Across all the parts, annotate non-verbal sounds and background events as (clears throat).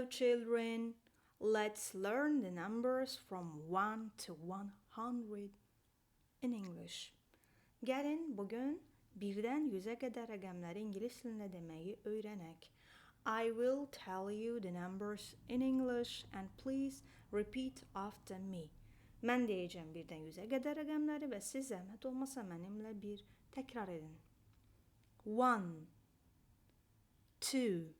Hello, children. Let's learn the numbers from 1 to 100 in English. Gəlin bugün birdən 100-ə qədər rəqəmləri ingilis dilində deməyi öyrənək. I will tell you the numbers in English and please repeat after me. Mən deyəcəm birdən 100-ə qədər rəqəmləri və siz zəhmət olmasa mənimlə bir təkrar edin. 1 2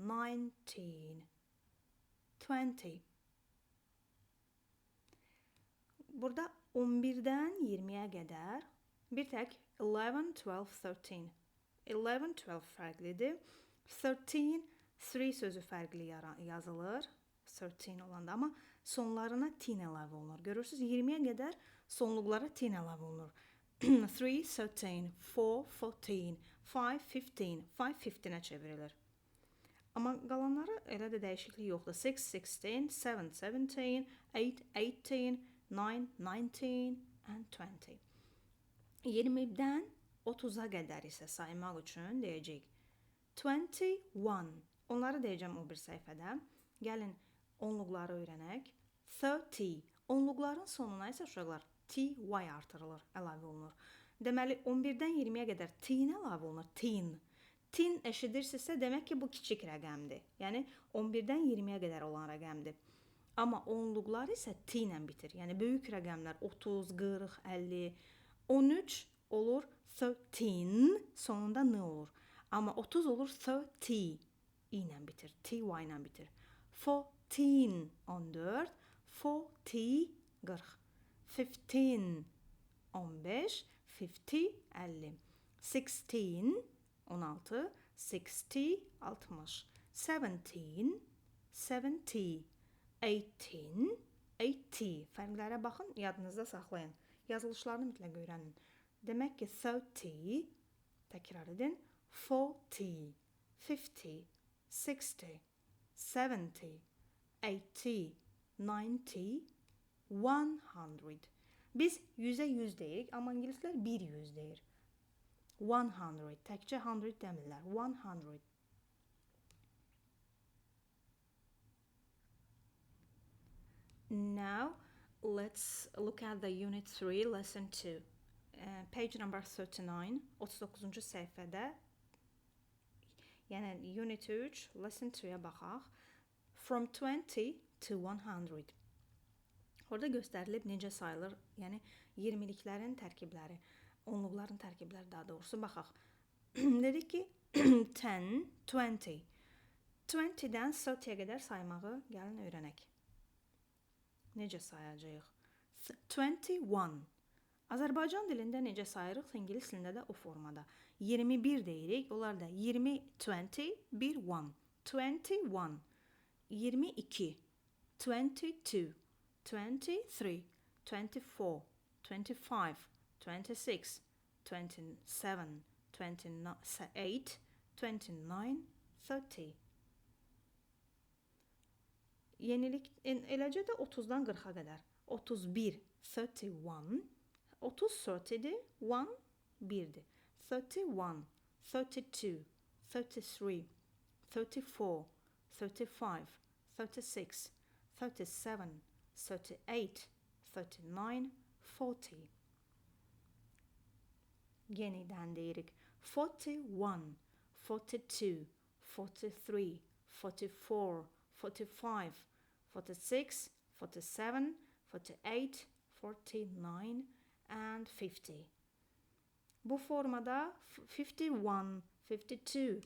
19 20 Burada 11-dən 20-yə qədər bir tək 11, 12, 13. 11, 12 fərqlidir. 13, 3 sözü yara- yazılır. 13 olanda amma sonlarına tin əlavə olunur. Görürsüz 20-yə qədər sonluqlara tin əlavə olunur. 3, 13, 4, 14, 5, 15, 5, 15-ə çevrilir. Amma qalanları elə də dəyişiklik yoxdur. 6, 16, 7, 17, 8, 18, 9, 19 and 20. 20-dən 30-a qədər isə saymaq üçün deyəcəyik. 21. Onları deyəcəm o bir səhifədə. Gəlin onluqları öyrənək. 30. Onluqların sonuna isə uşaqlar ty artırılır, əlavə olunur. Deməli 11-dən 20-yə qədər tin əlavə olunur. Tin. Tin eşidirsinizsə demək ki, bu kiçik rəqəmdir. Yəni 11-dən 20-yə qədər olan rəqəmdir. Amma onluqlar isə T ilə bitir. Yəni böyük rəqəmlər 30, 40, 50, 13 olur 13, sonunda n olur. Amma 30 olur 30 i ilə bitir. Ty ilə bitir. 14 14, 40 40. 15 15, 50 50. 16 16, 60 60. 17 70 18 80 fərqlərə baxın, yadınızda saxlayın. Yazılışlarını mütləq öyrənin. Demək ki, 30 təkrar edin. 40 50 60 70 80 90 100 Biz 100-ə 100 deyirik, amma ingilislər 100 deyir. 100 təkcə 100 demirlər. 100 Now let's look at the unit 3 lesson 2. Uh, page number 39 39-cu səhifədə yəni unit 3 lesson 2-yə baxaq. From 20 to 100. Orada göstərilib necə sayılır, yəni 20-liklərin tərkibləri, onluqların tərkibləri daha doğrusu baxaq. (clears throat) Dedik ki 10, 20. 20-dən 30-yə qədər saymağı gəlin öyrənək. Necə sayacağıq? 21. Azərbaycan dilində necə sayırıq, ingilis dilində də o formada. 21 deyirik, onlar da 20, 20, 1, 1. 21. 22. 22. 23. 24. 25. 26. 27. 28. 29. 30. Yenilik eləcə də 30-dan 40-a qədər. 31, 31. 30 30-dir, 1 1-dir. 31, 32, 33, 34, 35, 36, 37, 38, 39, 40. Yeniden deyirik. 41, 42, 43, 44, 45, 46, 47, 48, 49 and 50. Bu formada 51, 52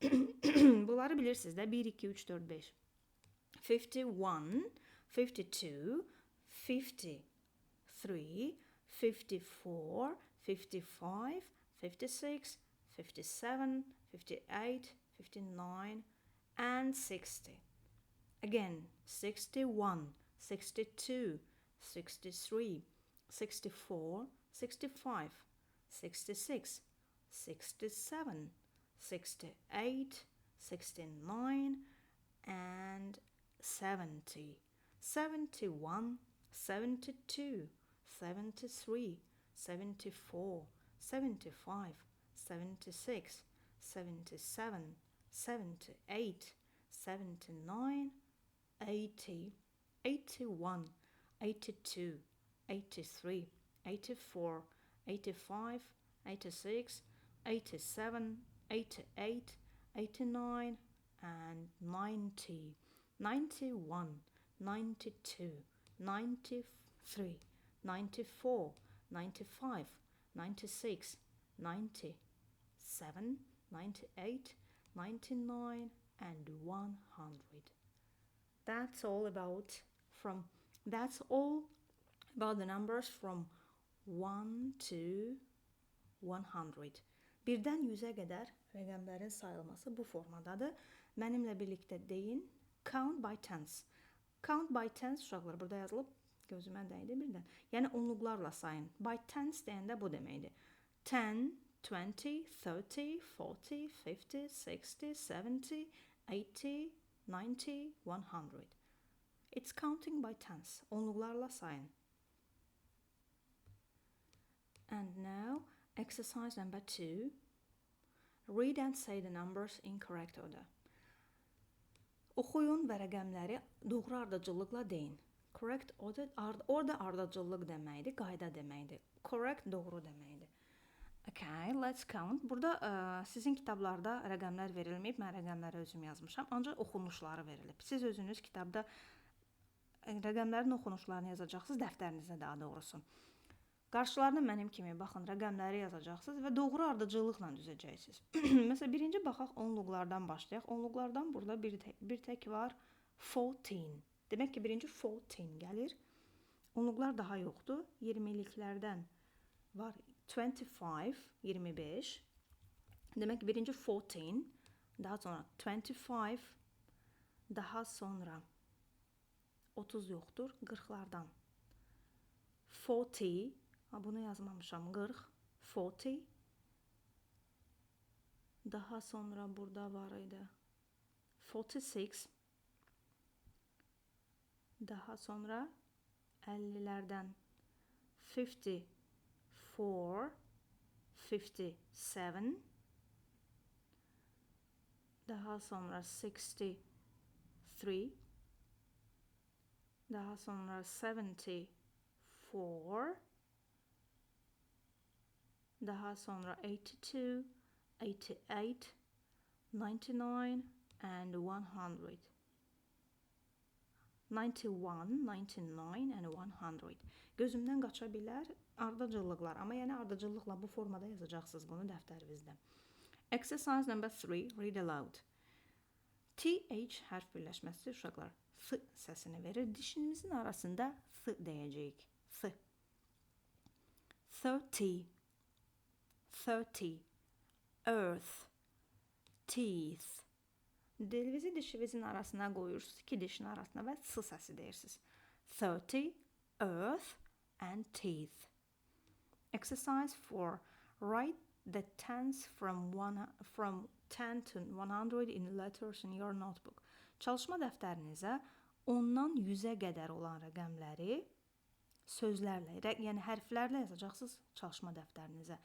(clears throat) bunları bilirsiniz de 1, 2, 3, 4, 5. 51, 52, 50, 3, 54, 55, 56, 57, 58, 59 and 60. Again, 61, 62, 63, 64, 65, 66, 67, 68, 69, and 70, 71, 72, 73, 74, 75, 76, 77, 78, 79, 80, 81, 82, 83, 84, 85, 86, 87, 88, 89, and 90, 91, 92, 93, 94, 95, 96, 97, 98, 99, and 100. That's all about from that's all about the numbers from 1 to 100. Birdən 100-ə qədər rəqəmlərin sayılması bu formadadır. Mənimlə birlikdə deyin. Count by tens. Count by tens uşaqlar burada yazılıb gözümə dəydi birdən. Yəni onluqlarla sayın. By tens deyəndə bu deməkdir. 10, 20, 30, 40, 50, 60, 70, 80, 90, 100. It's counting by tens. Onluqlarla sayın. And now, exercise number two. Read and say the numbers in correct order. Oxuyun və rəqəmləri doğru ardıcıllıqla deyin. Correct order, ard orada ardıcıllıq deməkdir, qayda deməkdir. Correct doğru deməkdir. Okay, let's count. Burada ə, sizin kitablarda rəqəmlər verilməyib, mən rəqəmləri özüm yazmışam, ancaq oxunuşları verilib. Siz özünüz kitabda ə, rəqəmlərin oxunuşlarını yazacaqsınız dəftərinizdə daha doğrusu. Qarşılarına mənim kimi baxın, rəqəmləri yazacaqsınız və doğru ardıcıllıqla düzəcəksiniz. (clears throat) Məsələn, birinci baxaq onluqlardan başlayaq. Onluqlardan burada bir tək, bir tək var 14. Demək ki, birinci 14 gəlir. Onluqlar daha yoxdur. 20-liklərdən var 25, 25. Demək ki, birinci 14, daha sonra 25, daha sonra 30 yoxdur, 40-lardan. 40, ha bunu yazmamışam, 40, 40. Daha sonra burada var idi. 46. Daha sonra 50'lerden 54, 57. Daha sonra 63. Daha sonra 74. Daha sonra 82, 88, 99 and 100. 91, 99 and 100. Gözümdən qaça bilər ardıcıllıqlar, amma yəni ardıcıllıqla bu formada yazacaqsınız bunu dəftərinizdə. Exercise number 3, read aloud. TH hərf birləşməsi uşaqlar f səsini verir. Dişimizin arasında f deyəcəyik. F. 30 30 earth teeth Dilinizi dişinizin arasına qoyursunuz, iki dişin arasına və s səsi deyirsiniz. 30 earth and teeth. Exercise 4. Write the tens from one from 10 to 100 in letters in your notebook. Çalışma dəftərinizə ondan 100-ə qədər olan rəqəmləri sözlərlə, rə, yəni hərflərlə yazacaqsınız çalışma dəftərinizə.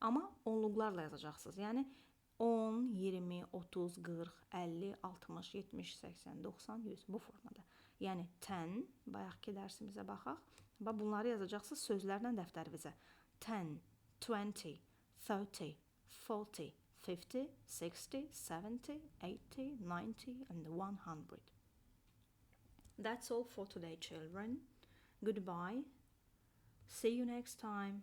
Amma onluqlarla yazacaqsınız. Yəni 10, 20, 30, 40, 50, 60, 70, 80, 90, 100 bu formada. Yəni 10, bayaqki dərsimizə baxaq və bunları yazacaqsınız sözlərlə dəftərinizə. 10, 20, 30, 40, 50, 60, 70, 80, 90 and 100. That's all for today children. Goodbye. See you next time.